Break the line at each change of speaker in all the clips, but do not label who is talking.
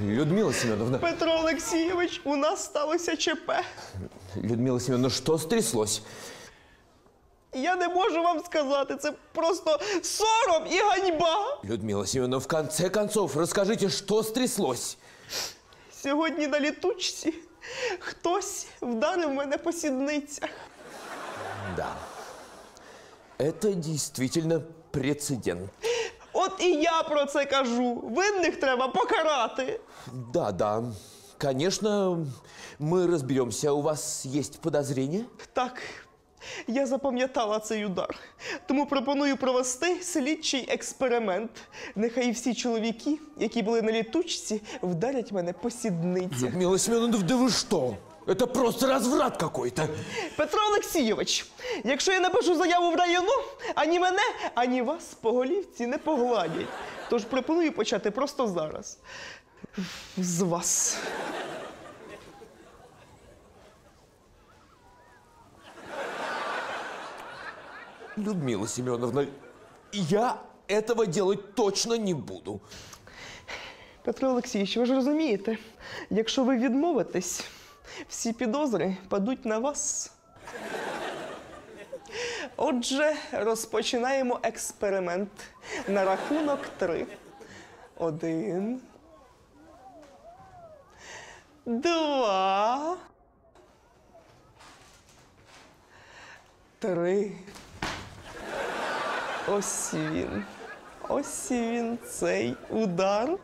Людмила Семеновна,
Петро Олексійович, у нас сталося ЧП.
Людмила Семеновна, что стряслось?
Я не можу вам сказати, це просто сором і ганьба.
Людмила Семеновна, в конце концов, расскажите, что стряслось?
Сьогодні на літучці хтось вдарив мене по сідницях.
Да. Это действительно прецедент.
От і я про це кажу. Винних треба покарати.
Да, да. Конечно, мы разберемся. У вас есть подозрения?
Так, я запам'ятала цей удар. Тому пропоную провести слідчий експеримент. Нехай всі чоловіки, які були на літучці, вдарять мене по сідницях.
Людмила Семеновна, да вы что? Это просто разврат какой-то.
Петро Олексійович, якщо я напишу заяву в району, ані мене, ані вас по голівці не погладять. Тож пропоную почати просто зараз. З вас.
Людмила Семеновна, я этого делать точно не буду.
Петро Олексійович, ви ж розумієте, якщо ви відмовитесь, всі підозри падуть на вас. Отже, розпочинаємо експеримент на рахунок три. Один. Два. Три. Ось він. Ось він, цей удар.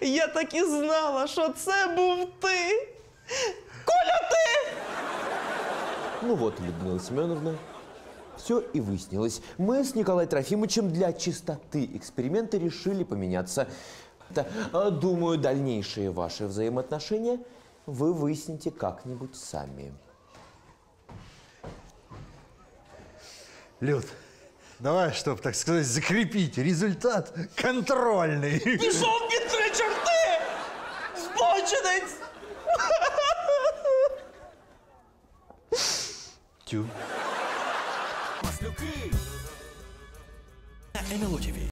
Я так і знала, що це був ти.
Ну вот, Людмила Семеновна, все и выяснилось. Мы с Николаем Трофимовичем для чистоты эксперимента решили поменяться. А, думаю, дальнейшие ваши взаимоотношения вы выясните как-нибудь сами.
Люд, давай, чтобы, так сказать, закрепить результат контрольный.
Пішов під три чорти! Збочинець!
you.
Masluki. Na MLO TV.